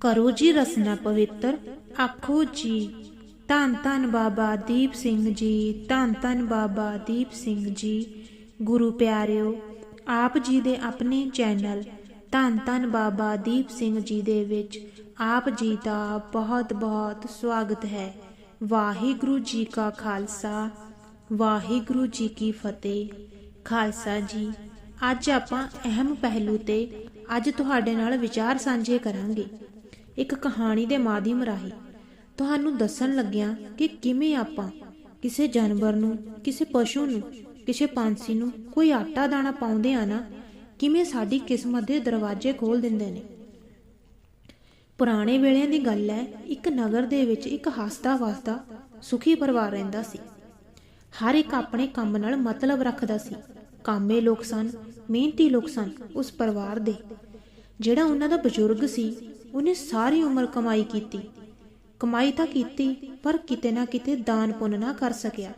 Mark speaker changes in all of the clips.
Speaker 1: ਕਰੋ ਜੀ ਰਸਨਾ ਪਵਿੱਤਰ। ਆਖੋ ਜੀ, ਧੰਨ ਧੰਨ ਬਾਬਾ ਦੀਪ ਸਿੰਘ ਜੀ, ਧੰਨ ਧੰਨ ਬਾਬਾ ਦੀਪ ਸਿੰਘ ਜੀ। ਗੁਰੂ ਪਿਆਰਿਓ, ਆਪ ਜੀ ਦੇ ਆਪਣੇ ਚੈਨਲ ਧੰਨ ਧੰਨ ਬਾਬਾ ਦੀਪ ਸਿੰਘ ਜੀ ਦੇ ਵਿੱਚ ਆਪ ਜੀ ਦਾ ਬਹੁਤ ਬਹੁਤ ਸਵਾਗਤ ਹੈ। ਵਾਹਿਗੁਰੂ ਜੀ ਕਾ ਖਾਲਸਾ, ਵਾਹਿਗੁਰੂ ਜੀ ਕੀ ਫਤਿਹ। ਖਾਲਸਾ ਜੀ, ਅੱਜ ਆਪਾਂ ਅਹਿਮ ਪਹਿਲੂ ਤੇ ਅੱਜ ਤੁਹਾਡੇ ਨਾਲ ਵਿਚਾਰ ਸਾਂਝੇ ਕਰਾਂਗੇ। ਇੱਕ ਕਹਾਣੀ ਦੇ ਮਾਧਿਅਮ ਰਾਹੀਂ ਤੁਹਾਨੂੰ ਦੱਸਣ ਲੱਗਿਆ ਕਿ ਕਿਵੇਂ ਆਪਾਂ ਕਿਸੇ ਜਾਨਵਰ ਨੂੰ, ਕਿਸੇ ਪਸ਼ੂ ਨੂੰ, ਕਿਸੇ ਪੰਛੀ ਨੂੰ ਕੋਈ ਆਟਾ ਦਾਣਾ ਪਾਉਂਦੇ ਆ ਨਾ ਕਿਵੇਂ ਸਾਡੀ ਕਿਸਮਤ ਦੇ ਦਰਵਾਜ਼ੇ ਖੋਲ ਦਿੰਦੇ ਨੇ। ਪੁਰਾਣੇ ਵੇਲਿਆਂ ਦੀ ਗੱਲ ਹੈ, ਇੱਕ ਨਗਰ ਦੇ ਵਿੱਚ ਇੱਕ ਹੱਸਦਾ ਵਸਦਾ ਸੁਖੀ ਪਰਿਵਾਰ ਰਹਿੰਦਾ ਸੀ। ਹਰ ਇੱਕ ਆਪਣੇ ਕੰਮ ਨਾਲ ਮਤਲਬ ਰੱਖਦਾ ਸੀ। ਕਾਮੇ ਲੋਕ ਸਨ, ਮਿਹਨਤੀ ਲੋਕ ਸਨ ਉਸ ਪਰਿਵਾਰ ਦੇ। ਜਿਹੜਾ ਉਹਨਾਂ ਦਾ ਬਜ਼ੁਰਗ ਸੀ, ਉਹਨੇ ਸਾਰੀ ਉਮਰ ਕਮਾਈ ਕੀਤੀ। ਕਮਾਈ ਤਾਂ ਕੀਤੀ, ਪਰ ਕਿਤੇ ਨਾ ਕਿਤੇ ਦਾਨ ਪੁੰਨ ਨਾ ਕਰ ਸਕਿਆ।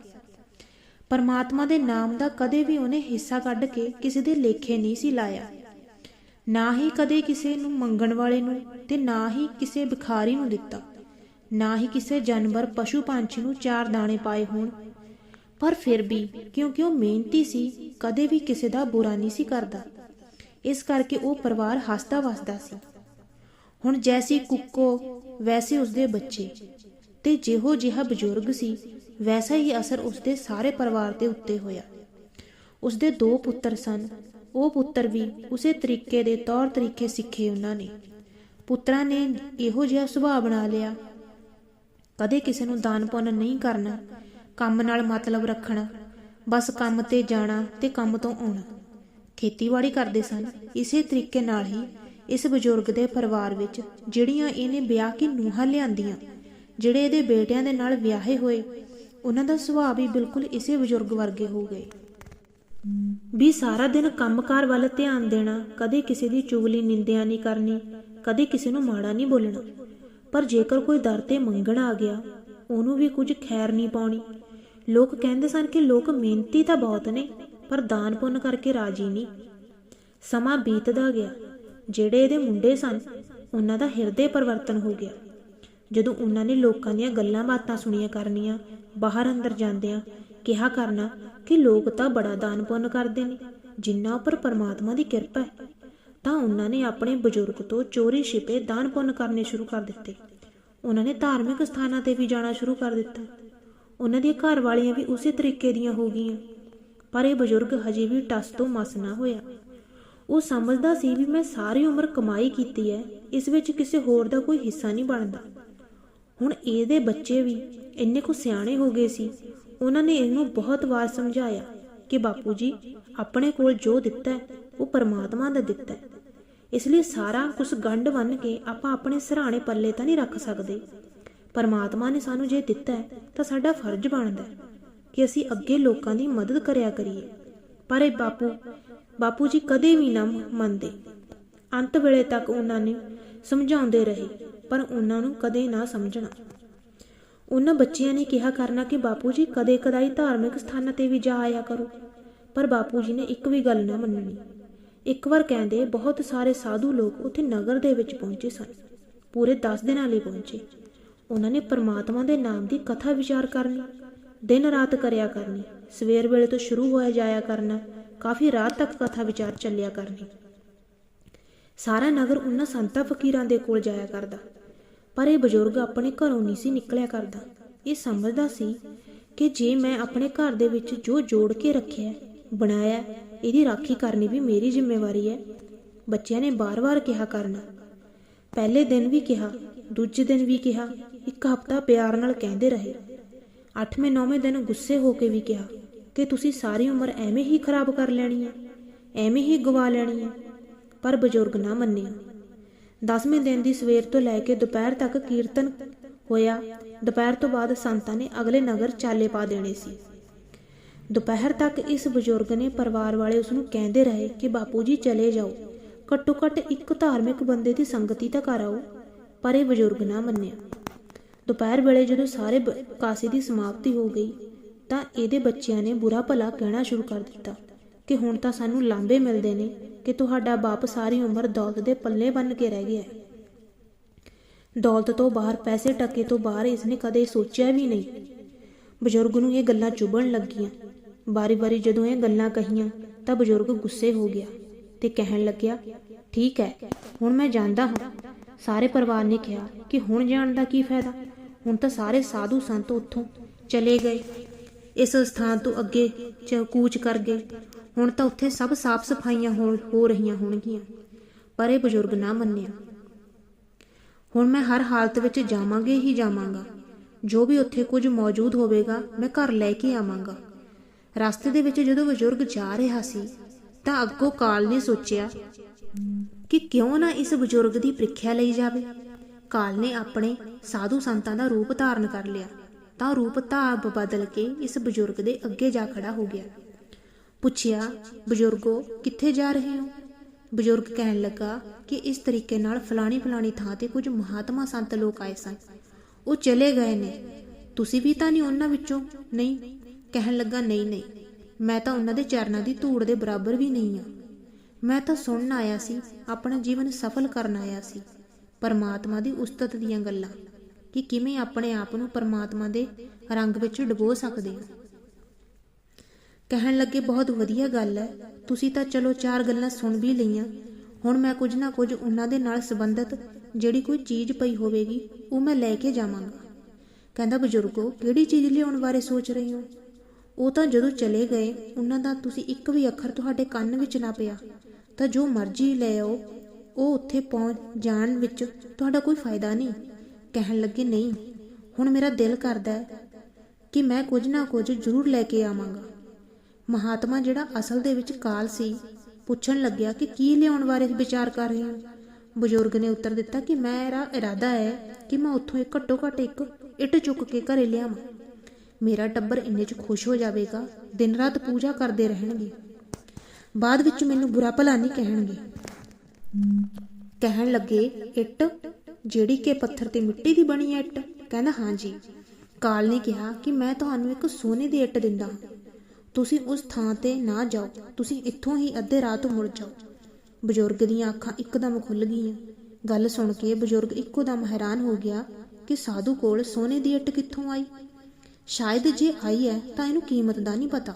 Speaker 1: ਪਰਮਾਤਮਾ ਦੇ ਨਾਮ ਦਾ ਕਦੇ ਵੀ ਉਹਨੇ ਹਿੱਸਾ ਕੱਢ ਕੇ ਕਿਸੇ ਦੇ ਲੇਖੇ ਨਹੀਂ ਸੀ ਲਾਇਆ। ਨਾ ਹੀ ਕਦੇ ਕਿਸੇ ਨੂੰ ਮੰਗਣ ਵਾਲੇ ਨੂੰ ਤੇ ਨਾ ਹੀ ਕਿਸੇ ਭਿਖਾਰੀ ਨੂੰ ਦਿੱਤਾ। ਨਾ ਹੀ ਕਿਸੇ ਜਾਨਵਰ ਪਸ਼ੂ ਪੰਛੀ ਨੂੰ ਚਾਰ ਦਾਣੇ ਪਾਏ ਹੋਣ ਪਰ ਫਿਰ ਵੀ ਕਿਉਂਕਿ ਉਹ ਮਿਹਨਤੀ ਸੀ, ਕਦੇ ਵੀ ਕਿਸੇ ਦਾ ਬੁਰਾ ਨਹੀਂ ਸੀ ਕਰਦਾ। ਇਸ ਕਰਕੇ ਉਹ ਪਰਿਵਾਰ ਹੱਸਦਾ ਵਸਦਾ ਸੀ। ਹੁਣ ਜੈਸੀ ਕੁੱਕੋ, ਵੈਸੇ ਉਸਦੇ ਬੱਚੇ ਤੇ ਜਿਹੋ ਜਿਹਾ ਬਜ਼ੁਰਗ ਸੀ, ਵੈਸਾ ਹੀ ਅਸਰ ਉਸਦੇ ਸਾਰੇ ਪਰਿਵਾਰ ਦੇ ਉੱਤੇ ਹੋਇਆ। ਉਸਦੇ ਦੋ ਪੁੱਤਰ ਸਨ। ਉਹ ਪੁੱਤਰ ਵੀ ਉਸੇ ਤਰੀਕੇ ਦੇ ਤੌਰ ਤਰੀਕੇ ਸਿੱਖੇ ਉਹਨਾਂ ਨੇ। ਪੁੱਤਰਾਂ ਨੇ ਇਹੋ ਜਿਹਾ ਸੁਭਾਅ ਬਣਾ ਲਿਆ। ਕਦੇ ਕਿਸੇ ਨੂੰ ਦਾਨ ਪੁੰਨ ਨਹੀਂ ਕਰਨਾ ਕੰਮ ਨਾਲ ਮਤਲਬ ਰੱਖਣਾ, ਬਸ ਕੰਮ ਤੇ ਜਾਣਾ ਤੇ ਕੰਮ ਤੋਂ ਆਉਣਾ। ਖੇਤੀਬਾੜੀ ਕਰਦੇ ਸਨ। ਇਸੇ ਤਰੀਕੇ ਨਾਲ ਹੀ ਇਸ ਬਜ਼ੁਰਗ ਦੇ ਪਰਿਵਾਰ ਵਿੱਚ ਜਿਹੜੀਆਂ ਇਹਨੇ ਵਿਆਹ ਕੀ ਨੂੰਹਾਂ ਲਿਆਂਦੀਆਂ, ਜਿਹੜੇ ਇਹਦੇ ਬੇਟਿਆਂ ਦੇ ਨਾਲ ਵਿਆਹੇ ਹੋਏ, ਉਹਨਾਂ ਦਾ ਸੁਭਾਅ ਵੀ ਬਿਲਕੁਲ ਇਸੇ ਬਜ਼ੁਰਗ ਵਰਗੇ ਹੋ ਗਏ। ਵੀ ਸਾਰਾ ਦਿਨ ਕੰਮਕਾਰ ਵੱਲ ਧਿਆਨ ਦੇਣਾ, ਕਦੇ ਕਿਸੇ ਦੀ ਚੁਗਲੀ ਨਿੰਦਿਆ ਨਹੀਂ ਕਰਨੀ, ਕਦੇ ਕਿਸੇ ਨੂੰ ਮਾੜਾ ਨਹੀਂ ਬੋਲਣਾ। ਪਰ ਜੇਕਰ ਕੋਈ ਦਰ ਤੇ ਮੰਗਣ ਆ ਗਿਆ, ਉਹਨੂੰ ਵੀ ਕੁਝ ਖੈਰ ਨਹੀਂ ਪਾਉਣੀ। ਲੋਕ ਕਹਿੰਦੇ ਸਨ ਕਿ ਲੋਕ ਮਿਹਨਤੀ ਤਾਂ ਬਹੁਤ ਨੇ, ਪਰ ਦਾਨ ਪੁੰਨ ਕਰਕੇ ਰਾਜੀ ਨਹੀਂ। ਸਮਾਂ ਬੀਤਦਾ ਗਿਆ। ਜਿਹੜੇ ਇਹਦੇ ਮੁੰਡੇ ਸਨ, ਉਹਨਾਂ ਦਾ ਹਿਰਦੇ ਪਰਿਵਰਤਨ ਹੋ ਗਿਆ। ਜਦੋਂ ਉਹਨਾਂ ਨੇ ਲੋਕਾਂ ਦੀਆਂ ਗੱਲਾਂ ਬਾਤਾਂ ਸੁਣੀਆਂ ਕਰਨੀਆਂ, ਬਾਹਰ ਅੰਦਰ ਜਾਂਦਿਆਂ ਕਿਹਾ ਕਰਨਾ ਕਿ ਲੋਕ ਤਾਂ ਬੜਾ ਦਾਨ ਪੁੰਨ ਕਰਦੇ ਨੇ ਜਿੰਨਾ ਉੱਪਰ ਪਰਮਾਤਮਾ ਦੀ ਕਿਰਪਾ ਹੈ, ਤਾਂ ਉਹਨਾਂ ਨੇ ਆਪਣੇ ਬਜ਼ੁਰਗ ਤੋਂ ਚੋਰੀ ਛਿਪੇ ਦਾਨ ਪੁੰਨ ਕਰਨੇ ਸ਼ੁਰੂ ਕਰ ਦਿੱਤੇ। ਉਹਨਾਂ ਨੇ ਧਾਰਮਿਕ ਸਥਾਨਾਂ ਤੇ ਵੀ ਜਾਣਾ ਸ਼ੁਰੂ ਕਰ ਦਿੱਤਾ। ਉਹਨਾਂ ਦੀਆਂ ਘਰ ਵਾਲੀਆਂ ਵੀ ਉਸੇ ਤਰੀਕੇ ਦੀਆਂ ਹੋ ਗਈਆਂ। ਪਰ ਇਹ ਬਜ਼ੁਰਗ ਹਜੇ ਵੀ ਟਸ ਤੋਂ ਮਸ ਨਾ ਹੋਇਆ। ਉਹ ਸਮਝਦਾ ਸੀ ਵੀ ਮੈਂ ਸਾਰੀ ਉਮਰ ਕਮਾਈ ਕੀਤੀ ਹੈ ਇਸ ਵਿੱਚ ਕਿਸੇ ਹੋਰ ਦਾ ਕੋਈ ਹਿੱਸਾ ਨਹੀਂ ਬਣਦਾ। ਹੁਣ ਇਹਦੇ ਬੱਚੇ ਵੀ ਇੰਨੇ ਕੁ ਸਿਆਣੇ ਹੋ ਗਏ ਸੀ, ਉਹਨਾਂ ਨੇ ਇਹਨੂੰ ਬਹੁਤ ਵਾਰ ਸਮਝਾਇਆ ਕਿ ਬਾਪੂ ਜੀ, ਆਪਣੇ ਕੋਲ ਜੋ ਦਿੱਤਾ ਹੈ ਉਹ ਪਰਮਾਤਮਾ ਦਾ ਦਿੱਤਾ ਹੈ ਇਸ ਲਈ ਸਾਰਾ ਕੁਝ ਗੰਢ ਬੰਨ ਕੇ ਆਪਾਂ ਆਪਣੇ ਸਰਾਣੇ ਪੱਲੇ ਤਾਂ ਨਹੀਂ ਰੱਖ ਸਕਦੇ। ਪਰਮਾਤਮਾ ਨੇ ਸਾਨੂੰ ਜੇ ਦਿੱਤਾ ਹੈ, ਤਾਂ ਸਾਡਾ ਫਰਜ਼ ਬਣਦਾ ਹੈ ਕਿ ਅਸੀਂ ਅੱਗੇ ਲੋਕਾਂ ਦੀ ਮਦਦ ਕਰਿਆ ਕਰੀਏ। ਪਰ ਇਹ ਬਾਪੂ ਬਾਪੂ ਜੀ ਕਦੇ ਵੀ ਨਾ ਮੰਨਦੇ। ਅੰਤ ਵੇਲੇ ਤੱਕ ਉਹਨਾਂ ਨੇ ਸਮਝਾਉਂਦੇ ਰਹੇ, ਪਰ ਉਹਨਾਂ ਨੂੰ ਕਦੇ ਨਾ ਸਮਝਣਾ। ਉਹਨਾਂ ਬੱਚਿਆਂ ਨੇ ਕਿਹਾ ਕਰਨਾ ਕਿ ਬਾਪੂ ਜੀ ਕਦੇ ਕਦਾਈ ਧਾਰਮਿਕ ਸਥਾਨਾਂ ਤੇ ਵੀ ਜਾ ਆਇਆ ਕਰੋ। ਪਰ ਬਾਪੂ ਜੀ ਨੇ ਇੱਕ ਵੀ ਗੱਲ ਨਾ ਮੰਨਣੀ। ਇੱਕ ਵਾਰ ਕਹਿੰਦੇ, ਬਹੁਤ ਸਾਰੇ ਸਾਧੂ ਲੋਕ ਉੱਥੇ ਨਗਰ ਦੇ ਵਿੱਚ ਪਹੁੰਚੇ ਸਨ। ਪੂਰੇ 10 ਦਿਨਾਂ ਲਈ ਪਹੁੰਚੇ। ਉਹਨਾਂ ਨੇ ਪਰਮਾਤਮਾ ਦੇ ਨਾਮ ਦੀ ਕਥਾ ਵਿਚਾਰ ਕਰਨੀ, ਦਿਨ ਰਾਤ ਕਰਿਆ ਕਰਨੀ, ਸਵੇਰ ਵੇਲੇ ਤੋਂ ਸ਼ੁਰੂ ਹੋਇਆ ਜਾਇਆ ਕਰਨਾ, ਕਾਫੀ ਰਾਤ ਤੱਕ ਕਥਾ ਵਿਚਾਰ ਚੱਲਿਆ ਕਰਨੀ। ਸਾਰਾ ਨਗਰ ਉਹਨਾਂ ਸੰਤਾਂ ਫਕੀਰਾਂ ਦੇ ਕੋਲ ਜਾਇਆ ਕਰਦਾ, ਪਰ ਇਹ ਬਜ਼ੁਰਗ ਆਪਣੇ ਘਰੋਂ ਨਹੀਂ ਸੀ ਨਿਕਲਿਆ ਕਰਦਾ। ਇਹ ਸਮਝਦਾ ਸੀ ਕਿ ਜੇ ਮੈਂ ਆਪਣੇ ਘਰ ਦੇ ਵਿੱਚ ਜੋ ਜੋੜ ਕੇ ਰੱਖਿਆ, ਬਣਾਇਆ, ਇਹਦੀ ਰਾਖੀ ਕਰਨੀ ਵੀ ਮੇਰੀ ਜ਼ਿੰਮੇਵਾਰੀ ਹੈ। ਬੱਚਿਆਂ ਨੇ ਬਾਰ-ਬਾਰ ਕਿਹਾ ਕਰਨਾ। ਪਹਿਲੇ ਦਿਨ ਵੀ ਕਿਹਾ, ਦੂਜੇ ਦਿਨ ਵੀ ਕਿਹਾ ਇੱਕ ਹਫ਼ਤਾ ਪਿਆਰ ਨਾਲ ਕਹਿੰਦੇ ਰਹੇ। 8ਵੇਂ 9ਵੇਂ ਦਿਨ ਗੁੱਸੇ ਹੋ ਕੇ ਵੀ ਕਿਹਾ ਕਿ ਤੁਸੀਂ ਸਾਰੀ ਉਮਰ ਐਵੇਂ ਹੀ ਖਰਾਬ ਕਰ ਲੈਣੀ ਹੈ, ਐਵੇਂ ਹੀ ਗਵਾ ਲੈਣੀ ਹੈ, ਪਰ ਬਜ਼ੁਰਗ ਨਾ ਮੰਨਿਆ 10ਵੇਂ ਦਿਨ ਦੀ ਸਵੇਰ ਤੋਂ ਲੈ ਕੇ ਦੁਪਹਿਰ ਤੱਕ ਕੀਰਤਨ ਹੋਇਆ। ਦੁਪਹਿਰ ਤੋਂ ਬਾਅਦ ਸੰਤਾਂ ਨੇ ਅਗਲੇ ਨਗਰ ਚਾਲੇ ਪਾ ਦੇਣੇ ਸੀ। ਦੁਪਹਿਰ ਤੱਕ ਇਸ ਬਜ਼ੁਰਗ ਨੇ ਪਰਿਵਾਰ ਵਾਲੇ ਉਸ ਨੂੰ ਕਹਿੰਦੇ ਰਹੇ ਕਿ ਬਾਪੂ ਜੀ ਚਲੇ ਜਾਓ, ਘੱਟੋ ਘੱਟ ਇੱਕ ਧਾਰਮਿਕ ਬੰਦੇ ਦੀ ਸੰਗਤੀ ਤਾਂ ਕਰ ਆਓ, ਪਰ ਇਹ ਬਜ਼ੁਰਗ ਨਾ ਮੰਨਿਆ। ਦੁਪਹਿਰ ਵੇਲੇ ਜਦੋਂ ਸਾਰੇ ਬ- ਕਾਸੇ ਦੀ ਸਮਾਪਤੀ ਹੋ ਗਈ, ਤਾਂ ਇਹਦੇ ਬੱਚਿਆਂ ਨੇ ਬੁਰਾ ਭਲਾ ਕਹਿਣਾ ਸ਼ੁਰੂ ਕਰ ਦਿੱਤਾ ਕਿ ਹੁਣ ਤਾਂ ਸਾਨੂੰ ਲਾਂਬੇ ਮਿਲਦੇ ਨੇ ਕਿ ਤੁਹਾਡਾ ਬਾਪ ਸਾਰੀ ਉਮਰ ਦੌਲਤ ਦੇ ਪੱਲੇ ਬੰਨ ਕੇ ਰਹਿ ਗਿਆ ਹੈ। ਦੌਲਤ ਤੋਂ ਬਾਹਰ, ਪੈਸੇ ਟੱਕੇ ਤੋਂ ਬਾਹਰ ਇਸਨੇ ਕਦੇ ਸੋਚਿਆ ਵੀ ਨਹੀਂ। ਬਜ਼ੁਰਗ ਨੂੰ ਇਹ ਗੱਲਾਂ ਚੁਭਣ ਲੱਗੀਆਂ। ਵਾਰੀ-ਵਾਰੀ ਜਦੋਂ ਇਹ ਗੱਲਾਂ ਕਹੀਆਂ, ਤਾਂ ਬਜ਼ੁਰਗ ਗੁੱਸੇ ਹੋ ਗਿਆ ਤੇ ਕਹਿਣ ਲੱਗਿਆ, ਠੀਕ ਹੈ, ਹੁਣ ਮੈਂ ਜਾਂਦਾ ਹਾਂ। ਸਾਰੇ ਪਰਿਵਾਰ ਨੇ ਕਿਹਾ ਕਿ ਹੁਣ ਜਾਣ ਦਾ ਕੀ ਫਾਇਦਾ? ਹੁਣ ਤਾਂ ਸਾਰੇ ਸਾਧੂ ਸੰਤ ਉੱਥੋਂ ਚਲੇ ਗਏ। ਇਸ ਸਥਾਨ ਤੋਂ ਅੱਗੇ ਕੂਚ ਕਰ ਗਏ। ਹੁਣ ਤਾਂ ਉੱਥੇ ਸਭ ਸਾਫ਼ ਸਫਾਈਆਂ ਹੋ ਰਹੀਆਂ ਹੋਣਗੀਆਂ, ਪਰ ਇਹ ਬਜ਼ੁਰਗ ਨਾ ਮੰਨਿਆ। ਹੁਣ ਮੈਂ ਹਰ ਹਾਲਤ ਵਿੱਚ ਜਾਵਾਂਗੇ ਹੀ ਜਾਵਾਂਗਾ। ਜੋ ਵੀ ਉੱਥੇ ਕੁਝ ਮੌਜੂਦ ਹੋਵੇਗਾ, ਮੈਂ ਘਰ ਲੈ ਕੇ ਆਵਾਂਗਾ। ਰਸਤੇ ਦੇ ਵਿੱਚ ਜਦੋਂ ਬਜ਼ੁਰਗ ਜਾ ਰਿਹਾ ਸੀ, ਤਾਂ ਅੱਗੋਂ ਕਾਲ ਨੇ ਸੋਚਿਆ ਕਿ ਕਿਉਂ ਨਾ ਇਸ ਬਜ਼ੁਰਗ ਦੀ ਪ੍ਰੀਖਿਆ ਲਈ ਜਾਵੇ। ਕਾਲ ਨੇ ਆਪਣੇ ਸਾਧੂ ਸੰਤਾਂ ਦਾ ਰੂਪ ਧਾਰਨ ਕਰ ਲਿਆ। ਤਾਂ ਰੂਪ ਧਾਰ ਬਦਲ ਕੇ ਇਸ ਬਜ਼ੁਰਗ ਦੇ ਅੱਗੇ ਜਾ ਖੜਾ ਹੋ ਗਿਆ। ਪੁੱਛਿਆ, ਬਜ਼ੁਰਗੋ, ਕਿੱਥੇ ਜਾ ਰਹੇ ਹੋ? ਬਜ਼ੁਰਗ ਕਹਿਣ ਲੱਗਾ ਕਿ ਇਸ ਤਰੀਕੇ ਨਾਲ ਫਲਾਣੀ ਫਲਾਣੀ ਥਾਂ ਤੇ ਕੁਝ ਮਹਾਤਮਾ ਸੰਤ ਲੋਕ ਆਏ ਸਨ। ਉਹ ਚਲੇ ਗਏ ਨੇ। ਤੁਸੀਂ ਵੀ ਤਾਂ ਨਹੀਂ ਉਹਨਾਂ ਵਿੱਚੋਂ? ਨਹੀਂ। ਕਹਿਣ ਲੱਗਾ, ਨਹੀਂ ਨਹੀਂ। ਮੈਂ ਤਾਂ ਉਹਨਾਂ ਦੇ ਚਰਨਾਂ ਦੀ ਧੂੜ ਦੇ ਬਰਾਬਰ ਵੀ ਨਹੀਂ ਆ ਮੈਂ ਤਾਂ ਸੁਣਨ ਆਇਆ ਸੀ, ਆਪਣਾ ਜੀਵਨ ਸਫਲ ਕਰਨ ਆਇਆ ਸੀ। ਪਰਮਾਤਮਾ ਦੀ ਉਸਤਤ ਦੀਆਂ ਗੱਲਾਂ, ਕਿ ਕਿਵੇਂ ਆਪਣੇ ਆਪ ਨੂੰ ਪਰਮਾਤਮਾ ਦੇ ਰੰਗ ਵਿੱਚ ਡੁਬੋ ਸਕਦੇ ਹੋ। ਕਹਿਣ ਲੱਗੇ, ਬਹੁਤ ਵਧੀਆ ਗੱਲ ਹੈ, ਤੁਸੀਂ ਤਾਂ ਚਲੋ ਚਾਰ ਗੱਲਾਂ ਸੁਣ ਵੀ ਲਈਆਂ। ਹੁਣ ਮੈਂ ਕੁਝ ਨਾ ਕੁਝ ਉਹਨਾਂ ਦੇ ਨਾਲ ਸੰਬੰਧਿਤ ਜਿਹੜੀ ਕੋਈ ਚੀਜ਼ ਪਈ ਹੋਵੇਗੀ, ਉਹ ਮੈਂ ਲੈ ਕੇ ਜਾਵਾਂਗਾ। ਕਹਿੰਦਾ, ਬਜ਼ੁਰਗੋ, ਕਿਹੜੀ ਚੀਜ਼ ਲਿਆਉਣ ਬਾਰੇ ਸੋਚ ਰਹੇ ਹੋ? ਉਹ ਤਾਂ ਜਦੋਂ ਚਲੇ ਗਏ, ਉਹਨਾਂ ਦਾ ਤੁਸੀਂ ਇੱਕ ਵੀ ਅੱਖਰ ਤੁਹਾਡੇ ਕੰਨ ਵਿੱਚ ਨਾ ਪਿਆ, ਤਾਂ ਜੋ ਮਰਜ਼ੀ ਲੈ ਆਓ ਉਹ ਉੱਥੇ ਪਹੁੰਚ ਜਾਣ ਵਿੱਚ ਤੁਹਾਡਾ ਕੋਈ ਫਾਇਦਾ ਨਹੀਂ। ਕਹਿਣ ਲੱਗੇ, ਨਹੀਂ, ਹੁਣ ਮੇਰਾ ਦਿਲ ਕਰਦਾ ਹੈ ਕਿ ਮੈਂ ਕੁਝ ਨਾ ਕੁਝ ਜ਼ਰੂਰ ਲੈ ਕੇ ਆਵਾਂਗਾ। ਮਹਾਤਮਾ ਜਿਹੜਾ ਅਸਲ ਦੇ ਵਿੱਚ ਕਾਲ ਸੀ, ਪੁੱਛਣ ਲੱਗਿਆ ਕਿ ਕੀ ਲਿਆਉਣ ਬਾਰੇ ਵਿਚਾਰ ਕਰ ਰਹੇ ਹੋ? ਬਜ਼ੁਰਗ ਨੇ ਉੱਤਰ ਦਿੱਤਾ ਕਿ ਮੇਰਾ ਇਰਾਦਾ ਹੈ ਕਿ ਮੈਂ ਉੱਥੋਂ ਇੱਕ ਘੱਟੋ ਘੱਟ ਇੱਕ ਇੱਟ ਚੁੱਕ ਕੇ ਘਰੇ ਲਿਆਵਾਂ। ਮੇਰਾ ਟੱਬਰ ਇੰਨੇ 'ਚ ਖੁਸ਼ ਹੋ ਜਾਵੇਗਾ, ਦਿਨ ਰਾਤ ਪੂਜਾ ਕਰਦੇ ਰਹਿਣਗੇ। ਬਾਅਦ ਵਿੱਚ ਮੈਨੂੰ ਬੁਰਾ ਭਲਾ ਨਹੀਂ ਕਹਿਣਗੇ। ਕਹਿਣ ਲੱਗੇ, ਇੱਟ, ਜਿਹੜੀ ਕਿ ਪੱਥਰ ਤੇ ਮਿੱਟੀ ਦੀ ਬਣੀ ਹੈ ਇੱਟ। ਕਹਿੰਦਾ ਹਾਂਜੀ ਕਾਲ ਨੇ ਕਿਹਾ ਕਿ ਮੈਂ ਤੁਹਾਨੂੰ ਇੱਕ ਸੋਨੇ ਦੀ ਇੱਟ ਦਿੰਦਾ ਤੁਸੀਂ ਉਸ ਥਾਂ ਤੇ ਨਾ ਜਾਓ। ਤੁਸੀਂ ਇੱਥੋਂ ਹੀ ਅੱਧੇ ਰਾਤ ਮੁੜ ਜਾਓ। ਬਜ਼ੁਰਗ ਦੀਆਂ ਅੱਖਾਂ ਇੱਕਦਮ ਖੁੱਲ ਗਈਆਂ। ਗੱਲ ਸੁਣ ਕੇ ਬਜ਼ੁਰਗ ਇੱਕੋ ਦਮ ਹੈਰਾਨ ਹੋ ਗਿਆ ਕਿ ਸਾਧੂ ਕੋਲ ਸੋਨੇ ਦੀ ਇੱਟ ਕਿੱਥੋਂ ਆਈ? ਸ਼ਾਇਦ ਜੇ ਆਈ ਹੈ ਤਾਂ ਇਹਨੂੰ ਕੀਮਤ ਦਾ ਨਹੀਂ ਪਤਾ।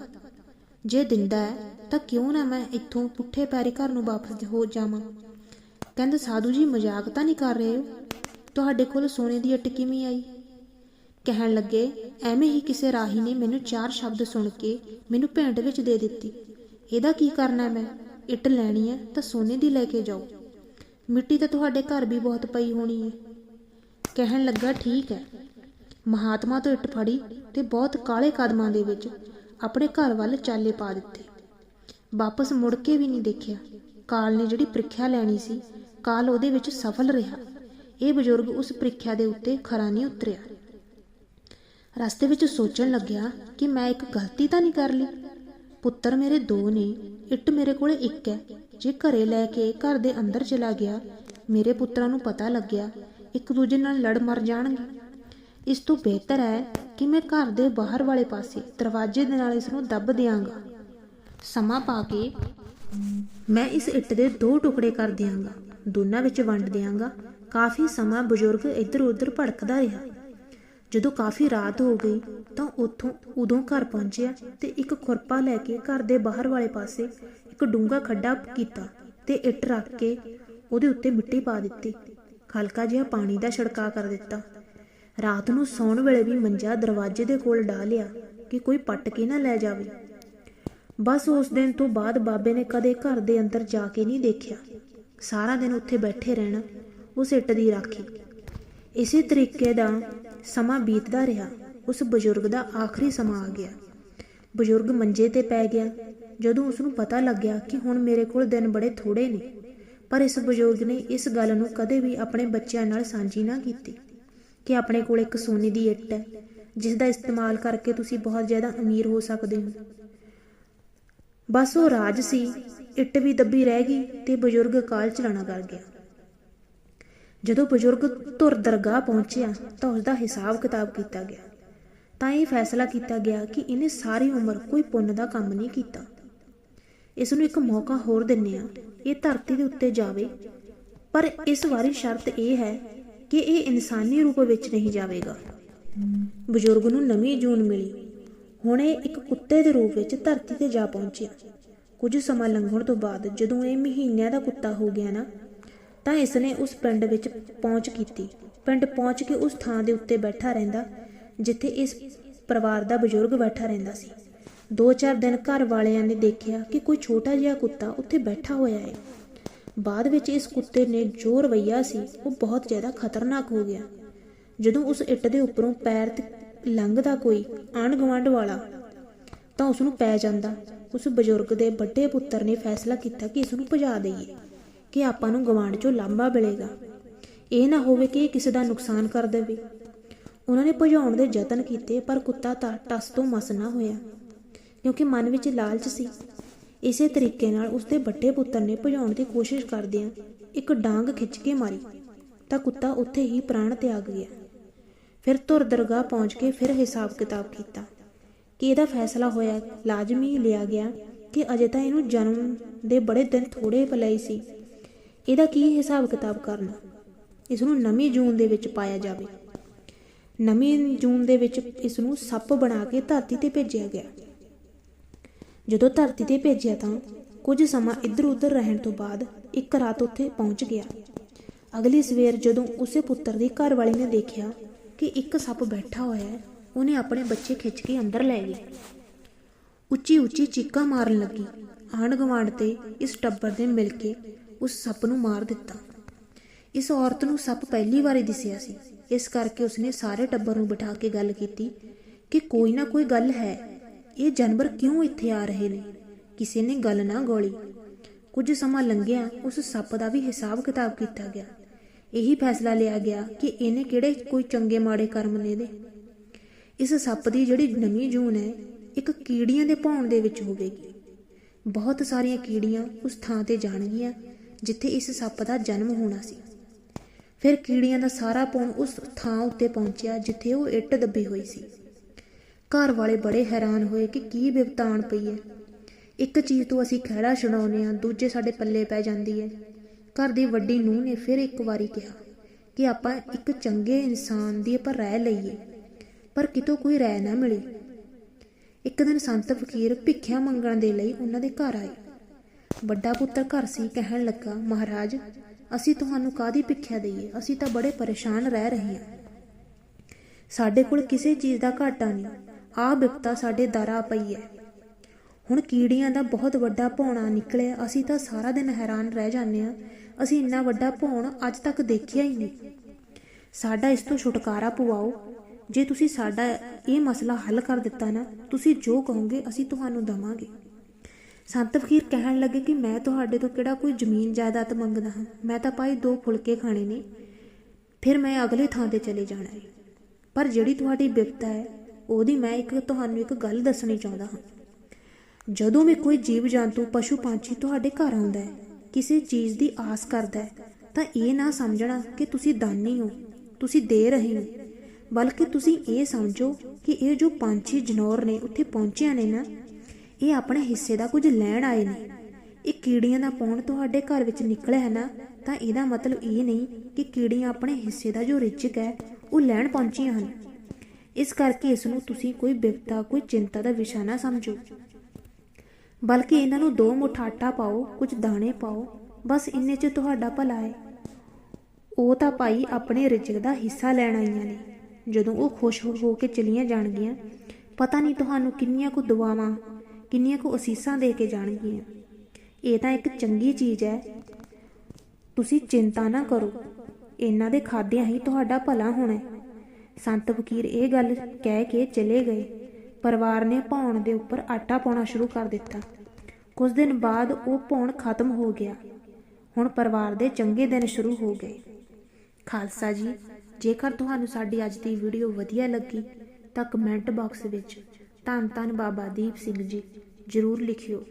Speaker 1: ਜੇ ਦਿੰਦਾ ਹੈ ਤਾਂ ਕਿਉਂ ਨਾ ਮੈਂ ਇੱਥੋਂ ਪੁੱਠੇ ਪੈਰੀ ਘਰ ਨੂੰ ਵਾਪਸ ਹੋ ਜਾਵਾਂ? ਕਹਿੰਦੇ, ਸਾਧੂ ਜੀ, ਮਜ਼ਾਕ ਤਾਂ ਨਹੀਂ ਕਰ ਰਹੇ ਹੋ? ਤੁਹਾਡੇ ਕੋਲ ਸੋਨੇ ਦੀ ਇੱਟ ਕਿਵੇਂ ਆਈ? ਕਹਿਣ ਲੱਗੇ, ਐਵੇਂ ਹੀ ਕਿਸੇ ਰਾਹੀ ਨੇ ਮੈਨੂੰ ਚਾਰ ਸ਼ਬਦ ਸੁਣ ਕੇ ਮੈਨੂੰ ਭੇਂਟ ਵਿੱਚ ਦੇ ਦਿੱਤੀ। ਇਹਦਾ ਕੀ ਕਰਨਾ ਮੈਂ? ਇੱਟ ਲੈਣੀ ਹੈ ਤਾਂ ਸੋਨੇ ਦੀ ਲੈ ਕੇ ਜਾਓ। ਮਿੱਟੀ ਤਾਂ ਤੁਹਾਡੇ ਘਰ ਵੀ ਬਹੁਤ ਪਈ ਹੋਣੀ ਹੈ। ਕਹਿਣ ਲੱਗਾ, ਠੀਕ ਹੈ। ਮਹਾਤਮਾ ਤੋਂ ਇੱਟ ਫੜੀ ਤੇ ਬਹੁਤ ਕਾਲੇ ਕਦਮਾਂ ਦੇ ਵਿੱਚ ਆਪਣੇ ਘਰ ਵੱਲ ਚਾਲੇ ਪਾ ਦਿੱਤੇ। ਵਾਪਸ ਮੁੜ ਕੇ ਵੀ ਨਹੀਂ ਦੇਖਿਆ। ਕਾਲ ਨੇ ਜਿਹੜੀ ਪ੍ਰੀਖਿਆ ਲੈਣੀ ਸੀ ਕਾਲ ਉਹਦੇ ਵਿੱਚ ਸਫਲ ਰਿਹਾ। ਇਹ ਬਜ਼ੁਰਗ ਉਸ ਪ੍ਰੀਖਿਆ ਦੇ ਉੱਤੇ ਖਰਾ ਨਹੀਂ ਉਤਰਿਆ। ਰਸਤੇ ਵਿੱਚ ਸੋਚਣ ਲੱਗਿਆ ਕਿ ਮੈਂ ਇੱਕ ਗਲਤੀ ਤਾਂ ਨਹੀਂ ਕਰ ਲਈ। ਪੁੱਤਰ ਮੇਰੇ ਦੋ ਨੇ, ਇੱਟ ਮੇਰੇ ਕੋਲੇ ਇੱਕ ਹੈ। ਜੇ ਘਰੇ ਲੈ ਕੇ ਘਰ ਦੇ ਅੰਦਰ ਚਲਾ ਗਿਆ, ਮੇਰੇ ਪੁੱਤਰਾਂ ਨੂੰ ਪਤਾ ਲੱਗਿਆ, ਇੱਕ ਦੂਜੇ ਨਾਲ ਲੜ ਮਰ ਜਾਣਗੇ। ਇਸ ਤੋਂ ਬਿਹਤਰ ਹੈ ਕਿ ਮੈਂ ਘਰ ਦੇ ਬਾਹਰ ਵਾਲੇ ਪਾਸੇ ਦਰਵਾਜ਼ੇ ਦੇ ਨਾਲ ਇਸ ਨੂੰ ਦੱਬ ਦਿਆਂਗਾ। ਸਮਾਂ ਪਾ ਕੇ ਮੈਂ ਇਸ ਇੱਟ ਦੇ ਦੋ ਟੁਕੜੇ ਕਰ ਦਿਆਂਗਾ। ਦੋਨਾਂ ਵਿੱਚ ਵੰਡ ਦਿਆਂਗਾ। ਕਾਫੀ ਸਮਾਂ ਬਜ਼ੁਰਗ ਇੱਧਰ ਉੱਧਰ ਭੜਕਦਾ ਰਿਹਾ। ਜਦੋਂ ਕਾਫੀ ਰਾਤ ਹੋ ਗਈ, ਤਾਂ ਉੱਥੋਂ ਉਦੋਂ ਘਰ ਪਹੁੰਚਿਆ ਤੇ ਇੱਕ ਖੁਰਪਾ ਲੈ ਕੇ ਘਰ ਦੇ ਬਾਹਰ ਵਾਲੇ ਪਾਸੇ ਇੱਕ ਡੂੰਘਾ ਖੱਡਾ ਕੀਤਾ ਤੇ ਇੱਟ ਰੱਖ ਕੇ ਉਹਦੇ ਉੱਤੇ ਮਿੱਟੀ ਪਾ ਦਿੱਤੀ। ਹਲਕਾ ਜਿਹਾ ਪਾਣੀ ਦਾ ਛਿੜਕਾ ਕਰ ਦਿੱਤਾ। ਰਾਤ ਨੂੰ ਸੌਣ ਵੇਲੇ ਵੀ ਮੰਜਾ ਦਰਵਾਜ਼ੇ ਦੇ ਕੋਲ ਢਾ ਲਿਆ ਕਿ ਕੋਈ ਪੱਟ ਕੇ ਨਾ ਲੈ ਜਾਵੇ। ਬਸ ਉਸ ਦਿਨ ਤੋਂ ਬਾਅਦ ਬਾਬੇ ਨੇ ਕਦੇ ਘਰ ਦੇ ਅੰਦਰ ਜਾ ਕੇ ਨਹੀਂ ਦੇਖਿਆ। ਸਾਰਾ ਦਿਨ ਉੱਥੇ ਬੈਠੇ ਰਹਿਣਾ ਉਸ ਇੱਟ ਦੀ ਰਾਖੀ। ਇਸੇ ਤਰੀਕੇ ਦਾ ਸਮਾਂ ਬੀਤਦਾ ਰਿਹਾ। ਉਸ ਬਜ਼ੁਰਗ ਦਾ ਆਖਰੀ ਸਮਾਂ ਆ ਗਿਆ। ਬਜ਼ੁਰਗ ਮੰਜੇ ਤੇ ਪੈ ਗਿਆ। ਜਦੋਂ ਉਸ ਨੂੰ ਪਤਾ ਲੱਗਿਆ ਕਿ ਹੁਣ ਮੇਰੇ ਕੋਲ ਦਿਨ ਬੜੇ ਥੋੜੇ ਨੇ, ਪਰ ਇਸ ਬਜ਼ੁਰਗ ਨੇ ਇਸ ਗੱਲ ਨੂੰ ਕਦੇ ਵੀ ਆਪਣੇ ਬੱਚਿਆਂ ਨਾਲ ਸਾਂਝੀ ਨਾ ਕੀਤੀ ਕਿ ਆਪਣੇ ਕੋਲ ਇੱਕ ਸੋਨੇ ਦੀ ਇੱਟ ਹੈ ਜਿਸ ਦਾ ਇਸਤੇਮਾਲ ਕਰਕੇ ਤੁਸੀਂ ਬਹੁਤ ਜ਼ਿਆਦਾ ਅਮੀਰ ਹੋ ਸਕਦੇ ਹੋ। ਬਸ ਉਹ ਰਾਜ ਸੀ, ਇੱਟ ਵੀ ਦੱਬੀ ਰਹਿ ਗਈ ਤੇ ਬਜ਼ੁਰਗ ਕਾਲ ਚਲਾਣਾ ਕਰ ਗਿਆ। ਜਦੋਂ ਬਜ਼ੁਰਗ ਧੁਰ ਦਰਗਾਹ ਪਹੁੰਚਿਆ ਤਾਂ ਉਸ ਦਾ ਹਿਸਾਬ ਕਿਤਾਬ ਕੀਤਾ ਗਿਆ। ਤਾਂ ਇਹ ਫੈਸਲਾ ਕੀਤਾ ਗਿਆ ਕਿ ਇਹਨੇ ਸਾਰੀ ਉਮਰ ਕੋਈ ਪੁੰਨ ਦਾ ਕੰਮ ਨਹੀਂ ਕੀਤਾ। ਇਸ ਨੂੰ ਇੱਕ ਮੌਕਾ ਹੋਰ ਦਿੰਨੇ ਆ, ਇਹ ਧਰਤੀ ਦੇ ਉੱਤੇ ਜਾਵੇ। ਪਰ ਇਸ ਵਾਰੀ ਸ਼ਰਤ ਇਹ ਹੈ ਕਿ ਇਹ ਇਨਸਾਨੀ ਰੂਪ ਵਿੱਚ ਨਹੀਂ ਜਾਵੇਗਾ। ਬਜ਼ੁਰਗ ਨੂੰ ਨਵੀਂ ਜੂਨ ਮਿਲੀ। ਹੁਣ ਇਹ ਇੱਕ ਕੁੱਤੇ ਦੇ ਰੂਪ ਵਿੱਚ ਧਰਤੀ ਤੇ ਜਾ ਪਹੁੰਚਿਆ। ਕੁਝ ਸਮਾਂ ਲੰਘਣ ਤੋਂ ਬਾਅਦ ਜਦੋਂ ਇਹ ਮਹੀਨਿਆਂ ਦਾ ਕੁੱਤਾ ਹੋ ਗਿਆ ਨਾ, ਤਾਂ ਇਸ ਨੇ ਉਸ ਪਿੰਡ ਵਿੱਚ ਪਹੁੰਚ ਕੀਤੀ। ਪਿੰਡ ਪਹੁੰਚ ਕੇ ਉਸ ਥਾਂ ਦੇ ਉੱਤੇ ਬੈਠਾ ਰਹਿੰਦਾ, ਜਿੱਥੇ ਇਸ ਪਰਿਵਾਰ ਦਾ ਬਜ਼ੁਰਗ ਬੈਠਾ ਰਹਿੰਦਾ ਸੀ। ਦੋ ਚਾਰ ਦਿਨ ਘਰ ਵਾਲਿਆਂ ਨੇ ਦੇਖਿਆ ਕਿ ਕੋਈ ਛੋਟਾ ਜਿਹਾ ਕੁੱਤਾ ਉੱਥੇ ਬੈਠਾ ਹੋਇਆ ਹੈ। ਬਾਅਦ ਵਿੱਚ ਇਸ ਕੁੱਤੇ ਨੇ ਜੋ ਰਵੱਈਆ ਸੀ, ਉਹ ਬਹੁਤ ਜ਼ਿਆਦਾ ਖਤਰਨਾਕ ਹੋ ਗਿਆ। ਜਦੋਂ ਉਸ ਇੱਟ ਦੇ ਉੱਪਰੋਂ ਪੈਰ ਲੰਘਦਾ ਕੋਈ ਆਣ ਗੁਆਂਢ ਵਾਲਾ ਤਾਂ ਉਸ ਨੂੰ ਪੈ ਜਾਂਦਾ। ਉਸ ਬਜ਼ੁਰਗ ਦੇ ਵੱਡੇ ਪੁੱਤਰ ਨੇ ਫੈਸਲਾ ਕੀਤਾ ਕਿ ਇਸ ਨੂੰ ਭਜਾ ਦਈਏ, ਕਿ ਆਪਾਂ ਨੂੰ ਗਵਾਂਢ ਚੋਂ ਲਾਂਭਾ ਮਿਲੇਗਾ। ਇਹ ਨਾ ਹੋਵੇ ਕਿ ਇਹ ਕਿਸੇ ਦਾ ਨੁਕਸਾਨ ਕਰ ਦੇਵੇ। ਉਹਨਾਂ ਨੇ ਭਜਾਉਣ ਦੇ ਯਤਨ ਕੀਤੇ, ਪਰ ਕੁੱਤਾ ਤਾਂ ਟਸ ਤੋਂ ਮਸ ਨਾ ਹੋਇਆ, ਕਿਉਂਕਿ ਮਨ ਵਿੱਚ ਲਾਲਚ ਸੀ। ਇਸੇ ਤਰੀਕੇ ਨਾਲ ਉਸਦੇ ਵੱਡੇ ਪੁੱਤਰ ਨੇ ਭਜਾਉਣ ਦੀ ਕੋਸ਼ਿਸ਼ ਕਰਦਿਆਂ ਇੱਕ ਡਾਂਗ ਖਿੱਚ ਕੇ ਮਾਰੀ, ਤਾਂ ਕੁੱਤਾ ਉੱਥੇ ਹੀ ਪ੍ਰਾਣ ਤਿਆਗ ਗਿਆ। ਫਿਰ ਧੁਰ ਦਰਗਾਹ ਪਹੁੰਚ ਕੇ ਫਿਰ ਹਿਸਾਬ ਕਿਤਾਬ ਕੀਤਾ ਕਿ ਇਹਦਾ ਫੈਸਲਾ ਹੋਇਆ, ਲਾਜ਼ਮੀ ਲਿਆ ਗਿਆ ਕਿ ਅਜੇ ਤਾਂ ਇਹਨੂੰ ਜਨਮ ਦੇ ਬੜੇ ਦਿਨ ਥੋੜੇ ਪਲੇ ਸੀ। ਇਹਦਾ ਕੀ ਹਿਸਾਬ ਕਿਤਾਬ ਕਰਨਾ? ਇਸ ਨੂੰ ਨਵੀਂ ਜੂਨ ਦੇ ਵਿੱਚ ਪਾਇਆ ਜਾਵੇ। ਨਵੀਂ ਜੂਨ ਦੇ ਵਿੱਚ ਇਸ ਨੂੰ ਸੱਪ ਬਣਾ ਕੇ ਧਰਤੀ ਤੇ ਭੇਜਿਆ ਗਿਆ। ਜਦੋਂ ਧਰਤੀ ਤੇ ਭੇਜਿਆ ਤਾਂ ਕੁਝ ਸਮਾਂ ਇੱਧਰ ਉੱਧਰ ਰਹਿਣ ਤੋਂ ਬਾਅਦ ਇੱਕ ਰਾਤ ਉੱਥੇ ਪਹੁੰਚ ਗਿਆ। ਅਗਲੀ ਸਵੇਰ ਜਦੋਂ ਉਸੇ ਪੁੱਤਰ ਦੀ ਘਰ ਵਾਲੀ ਨੇ ਦੇਖਿਆ ਕਿ ਇੱਕ ਸੱਪ ਬੈਠਾ ਹੋਇਆ ਹੈ, ਉਹਨੇ ਆਪਣੇ ਬੱਚੇ ਖਿੱਚ ਕੇ ਅੰਦਰ ਲੈ ਗਈ ਉੱਚੀ ਉੱਚੀ ਚੀਕਾਂ ਮਾਰਨ ਲੱਗੀ। ਆਂਢ ਗੁਆਂਢ ਤੇ ਇਸ ਟੱਬਰ ਨੇ ਮਿਲ ਕੇ ਉਸ ਸੱਪ ਨੂੰ ਮਾਰ ਦਿੱਤਾ। ਇਸ ਔਰਤ ਨੂੰ ਸੱਪ ਪਹਿਲੀ ਵਾਰੀ ਦਿਸਿਆ ਸੀ। ਇਸ ਕਰਕੇ ਉਸਨੇ ਸਾਰੇ ਟੱਬਰ ਨੂੰ ਬਿਠਾ ਕੇ ਗੱਲ ਕੀਤੀ ਕਿ ਕੋਈ ਨਾ ਕੋਈ ਗੱਲ ਹੈ। ਇਹ ਜਾਨਵਰ ਕਿਉਂ ਇੱਥੇ ਆ ਰਹੇ ਨੇ? ਕਿਸੇ ਨੇ ਗੱਲ ਨਾ ਗੋਲੀ। ਕੁਝ ਸਮਾਂ ਲੰਘਿਆ, ਉਸ ਸੱਪ ਦਾ ਵੀ ਹਿਸਾਬ ਕਿਤਾਬ ਕੀਤਾ ਗਿਆ। ਇਹੀ ਫੈਸਲਾ ਲਿਆ ਗਿਆ ਕਿ ਇਹਨੇ ਕਿਹੜੇ ਕੋਈ ਚੰਗੇ ਮਾੜੇ ਕਰਮ ਨੇ ਦੇ ਇਸ ਸੱਪ ਦੀ ਜਿਹੜੀ ਨਵੀਂ ਜੂਨ ਹੈ, ਇੱਕ ਕੀੜੀਆਂ ਦੇ ਭੌਣ ਦੇ ਵਿੱਚ ਹੋਵੇਗੀ। ਬਹੁਤ ਸਾਰੀਆਂ ਕੀੜੀਆਂ ਉਸ ਥਾਂ ਤੇ ਜਾਣਗੀਆਂ, ਜਿੱਥੇ ਇਸ ਸੱਪ ਦਾ ਜਨਮ ਹੋਣਾ ਸੀ। ਫਿਰ ਕੀੜੀਆਂ ਦਾ ਸਾਰਾ ਪੌਣ ਉਸ ਥਾਂ ਉੱਤੇ ਪਹੁੰਚਿਆ, ਜਿੱਥੇ ਉਹ ਇੱਟ ਦੱਬੀ ਹੋਈ ਸੀ। ਘਰ ਵਾਲੇ ਬੜੇ ਹੈਰਾਨ ਹੋਏ ਕਿ ਕੀ ਬਿਪਤਾਨ ਪਈ ਹੈ। ਇੱਕ ਚੀਜ਼ ਤੋਂ ਅਸੀਂ ਖਹਿੜਾ ਛਡਾਉਂਦੇ ਆ ਦੂਜੇ ਸਾਡੇ ਪੱਲੇ ਪੈ ਜਾਂਦੀ ਹੈ। ਘਰ ਦੀ ਵੱਡੀ ਨੂੰਹ ਨੇ ਫਿਰ ਇੱਕ ਵਾਰੀ ਕਿਹਾ ਕਿ ਆਪਾਂ ਇੱਕ ਚੰਗੇ ਇਨਸਾਨ ਦੀ ਆਪਾਂ ਰਹਿ ਲਈਏ, ਪਰ ਕਿਤੋਂ ਕੋਈ ਰਹਿ ਨਾ ਮਿਲੀ। ਇੱਕ ਦਿਨ ਸੰਤ ਫਕੀਰ ਭਿੱਖਿਆ ਮੰਗਣ ਦੇ ਲਈ ਉਹਨਾਂ ਦੇ ਘਰ ਆਏ। ਵੱਡਾ ਪੁੱਤਰ ਘਰ ਸੀ, ਕਹਿਣ ਲੱਗਾ, ਮਹਾਰਾਜ, ਅਸੀਂ ਤੁਹਾਨੂੰ ਕਾਦੀ ਭਿੱਖਿਆ ਦਈਏ? ਅਸੀਂ ਤਾਂ ਬੜੇ ਪਰੇਸ਼ਾਨ ਰਹਿ ਰਹੇ ਹਾਂ। ਸਾਡੇ ਕੋਲ ਕਿਸੇ ਚੀਜ਼ ਦਾ ਘਾਟਾ ਨਹੀਂ। ਆਹ ਬਿਪਤਾ ਸਾਡੇ ਦਰਾ ਪਈ ਹੈ। ਹੁਣ ਕੀੜੀਆਂ ਦਾ ਬਹੁਤ ਵੱਡਾ ਭੌਣਾ ਨਿਕਲਿਆ, ਅਸੀਂ ਤਾਂ ਸਾਰਾ ਦਿਨ ਹੈਰਾਨ ਰਹਿ ਜਾਂਦੇ ਹਾਂ। ਅਸੀਂ ਇੰਨਾ ਵੱਡਾ ਭੌਣ ਅੱਜ ਤੱਕ ਦੇਖਿਆ ਹੀ ਨਹੀਂ। ਸਾਡਾ ਇਸ ਤੋਂ ਛੁਟਕਾਰਾ ਪਵਾਓ। ਜੇ ਤੁਸੀਂ ਸਾਡਾ ਇਹ ਮਸਲਾ ਹੱਲ ਕਰ ਦਿੱਤਾ ਨਾ, ਤੁਸੀਂ ਜੋ ਕਹੋਗੇ ਅਸੀਂ ਤੁਹਾਨੂੰ ਦਵਾਂਗੇ। ਸੰਤ ਫਕੀਰ ਕਹਿਣ ਲੱਗੇ ਕਿ ਮੈਂ ਤੁਹਾਡੇ ਤੋਂ ਕਿਹੜਾ ਕੋਈ ਜ਼ਮੀਨ ਜਾਇਦਾਦ ਮੰਗਦਾ ਹਾਂ? ਮੈਂ ਤਾਂ ਭਾਈ ਦੋ ਫੁਲਕੇ ਖਾਣੇ ਨੇ। ਫਿਰ ਮੈਂ ਅਗਲੇ ਥਾਂ ਤੇ ਚਲੇ ਜਾਣਾ ਹੈ। ਪਰ ਜਿਹੜੀ ਤੁਹਾਡੀ ਬਿਪਤਾ ਹੈ, ਉਹਦੀ ਮੈਂ ਇੱਕ, ਤੁਹਾਨੂੰ ਇੱਕ ਗੱਲ ਦੱਸਣੀ ਚਾਹੁੰਦਾ ਹਾਂ। ਜਦੋਂ ਵੀ ਕੋਈ ਜੀਵ ਜੰਤੂ ਪਸ਼ੂ ਪੰਛੀ ਤੁਹਾਡੇ ਘਰ ਆਉਂਦਾ ਹੈ, ਕਿਸੇ ਚੀਜ਼ ਦੀ ਆਸ ਕਰਦਾ ਹੈ, ਤਾਂ ਇਹ ਨਾ ਸਮਝਣਾ ਕਿ ਤੁਸੀਂ ਦਾਨੀ ਹੋ, ਤੁਸੀਂ ਦੇ ਰਹੇ ਹੋ। ਬਲਕਿ ਤੁਸੀਂ ਇਹ ਸਮਝੋ ਕਿ ਇਹ ਜੋ ਪੰਛੀ ਜਨੌਰ ਨੇ ਉੱਥੇ ਪਹੁੰਚਿਆ ਨੇ ਨਾ, ਇਹ ਆਪਣੇ ਹਿੱਸੇ ਦਾ ਕੁਝ ਲੈਣ ਆਏ ਨੇ। ਇਹ ਕੀੜੀਆਂ ਦਾ ਪੌਣ ਤੁਹਾਡੇ ਘਰ ਵਿੱਚ ਨਿਕਲਿਆ ਹੈ ਨਾ, ਤਾਂ ਇਹਦਾ ਮਤਲਬ ਇਹ ਨਹੀਂ ਕਿ ਕੀੜੀਆਂ ਆਪਣੇ ਹਿੱਸੇ ਦਾ ਜੋ ਰਿਚਕ ਹੈ, ਉਹ ਲੈਣ ਪਹੁੰਚੀਆਂ ਹਨ। ਇਸ ਕਰਕੇ ਇਸ ਨੂੰ ਤੁਸੀਂ ਕੋਈ ਬਿਪਤਾ, ਕੋਈ ਚਿੰਤਾ ਦਾ ਵਿਸ਼ਾ ਨਾ ਸਮਝੋ। ਬਲਕਿ ਇਹਨਾਂ ਨੂੰ ਦੋ ਮੁੱਠ ਆਟਾ ਪਾਓ, ਕੁਝ ਦਾਣੇ ਪਾਓ, ਬਸ ਇੰਨੇ 'ਚ ਤੁਹਾਡਾ ਭਲਾ ਹੈ ਉਹ ਤਾਂ ਭਾਈ ਆਪਣੇ ਰਿਜ਼ਕ ਦਾ ਹਿੱਸਾ ਲੈਣ ਆਈਆਂ ਨੇ। ਜਦੋਂ ਉਹ ਖੁਸ਼ ਹੋ ਕੇ ਚਲੀਆਂ ਜਾਣਗੀਆਂ, ਪਤਾ ਨਹੀਂ ਤੁਹਾਨੂੰ ਕਿੰਨੀਆਂ ਕੁ ਦੁਆਵਾਂ, ਕਿੰਨੀਆਂ ਕੁ ਅਸੀਸਾਂ ਦੇ ਕੇ ਜਾਣਗੀਆਂ। ਇਹ ਤਾਂ ਇੱਕ ਚੰਗੀ ਚੀਜ਼ ਹੈ। ਤੁਸੀਂ ਚਿੰਤਾ ਨਾ ਕਰੋ। ਇਹਨਾਂ ਦੇ ਖਾਦਿਆਂ ਹੀ ਤੁਹਾਡਾ ਭਲਾ ਹੋਣਾ ਸੰਤ ਫਕੀਰ ਇਹ ਗੱਲ ਕਹਿ ਕੇ ਚਲੇ ਗਏ। ਪਰਿਵਾਰ ਨੇ ਭੌਣ ਦੇ ਉੱਪਰ ਆਟਾ ਪਾਉਣਾ ਸ਼ੁਰੂ ਕਰ ਦਿੱਤਾ। ਕੁਝ ਦਿਨ ਬਾਅਦ ਉਹ ਭੌਣ ਖਤਮ ਹੋ ਗਿਆ। ਹੁਣ ਪਰਿਵਾਰ ਦੇ ਚੰਗੇ ਦਿਨ ਸ਼ੁਰੂ ਹੋ ਗਏ। ਖਾਲਸਾ ਜੀ, ਜੇਕਰ ਤੁਹਾਨੂੰ ਸਾਡੀ ਅੱਜ ਦੀ ਵੀਡੀਓ ਵਧੀਆ ਲੱਗੀ, ਤਾਂ ਕਮੈਂਟ ਬਾਕਸ ਵਿੱਚ ਧੰਨ ਧੰਨ ਬਾਬਾ ਦੀਪ ਸਿੰਘ ਜੀ ਜ਼ਰੂਰ ਲਿਖਿਓ।